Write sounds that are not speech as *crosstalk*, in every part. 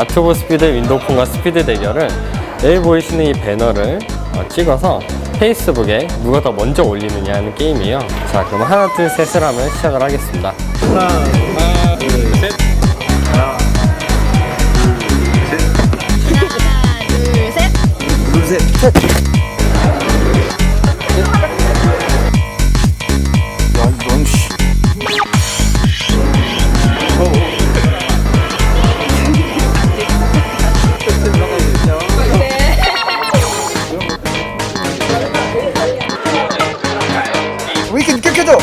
아트보 스피드 윈도우폰과 스피드 대결은 내일 보이시는 이 배너를 어, 찍어서 페이스북에 누가 더 먼저 올리느냐 하는 게임이에요. 자, 그럼 하나, 둘, 셋을 하면 시작을 하겠습니다. 위켄 껴껴줘.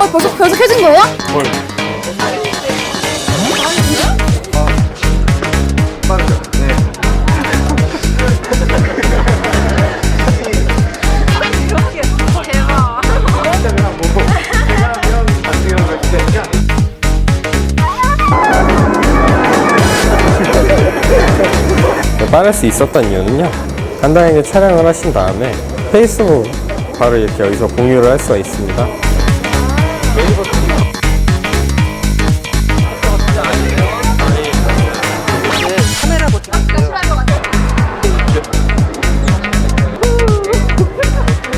어, 벌써 벌써 켜진 거예요? 빠를 수 있었던 이유는요. 간단하게 촬영을 하신 다음에 페이스북 바로 이렇게 여기서 공유를 할 수가 있습니다.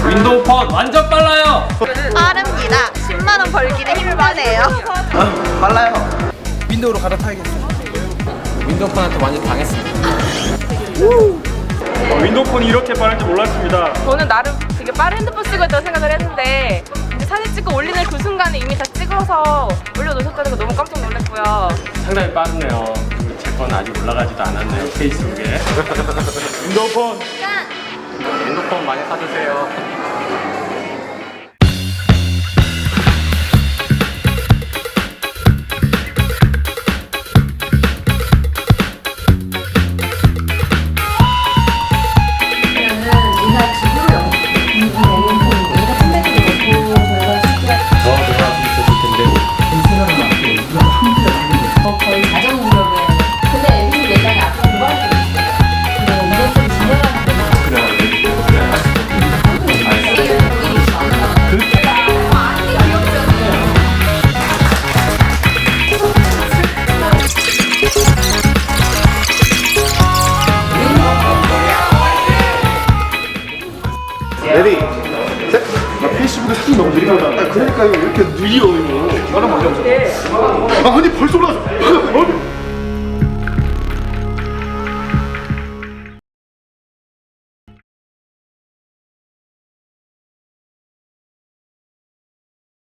윈도우 폰 완전 빨라요. 빠릅니다. 10만 원 벌기는 힘을 빠네요. 빨라요. 윈도우로 갈아타야겠어요. 윈도우폰한테 완전 당했습니다. 윈도우폰이 이렇게 빠른지 몰랐습니다. 저는 나름 되게 빠른 핸드폰 쓰고 있다고 생각을 했는데 이제 사진 찍고 올리는 그 순간에 이미 다 찍어서 올려놓으셨다는 거 너무 깜짝 놀랐고요. 상당히 빠르네요. 제 건 아직 올라가지도 않았네요. 페이스북에. *laughs* 윈도우폰 윈도우폰 많이 사주세요. 레디. 셋. 나 페이스북에 사진 너무 느리거든. 아, 그러니까 이거 왜 이렇게 느려 이거. 얼마 먼저 오셨어? 아, 아니 벌써 올라왔어.